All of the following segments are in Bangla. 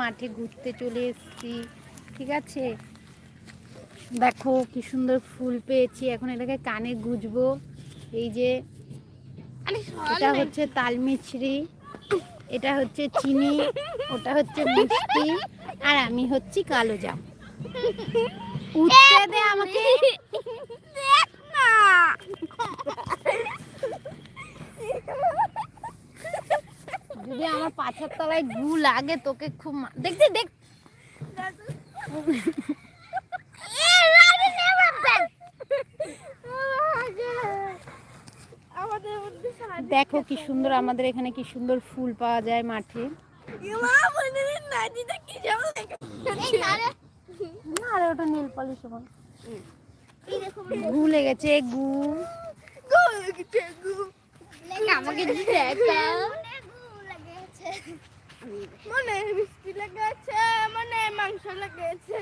মাঠে ঘুরতে চলে এসেছি ঠিক আছে? দেখো কি সুন্দর ফুল পেয়েছি এখন এটাকে কানে গুজবো। এই যে এটা হচ্ছে তালমিছরি এটা হচ্ছে চিনি ওটা হচ্ছে মিষ্টি আর আমি হচ্ছি কালো জাম। উঠতে দে আমাকে দেখ না যদি আমার পাছার তলায় গু লাগে তোকে খুব মা- দেখছি দেখ। দেখো কি সুন্দর আমাদের এখানে কি সুন্দর ফুল পাওয়া যায় মাঠে। আরে ওটা নীল পলিশ গু লেগেছে গু। আমাকে মনে মিষ্টি লেগেছে মনে মাংস লেগেছে।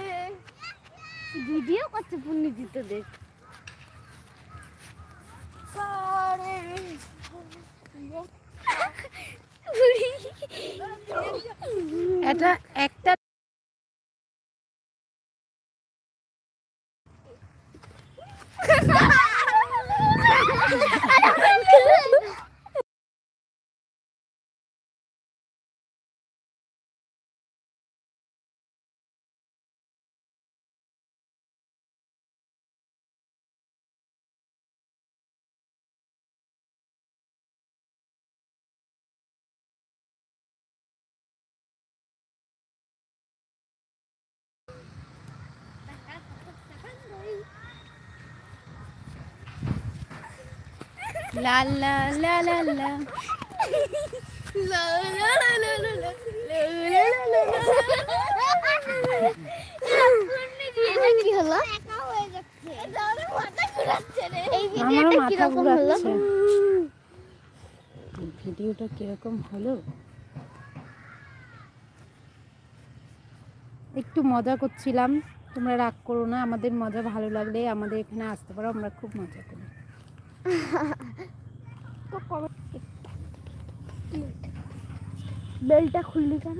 ভিডিও করছে পুণ্যি দিতে দেখ এটা একটা লা লা লা লা লা কি হলো আমারও মাথা ঘুরাচ্ছে ভিডিওটা কীরকম হলো একটু মজা করছিলাম তোমরা রাগ করো না আমাদের মজা ভালো লাগলে আমাদের এখানে আসতে পারো আমরা খুব মজা করি বেলটা খুললি কেন?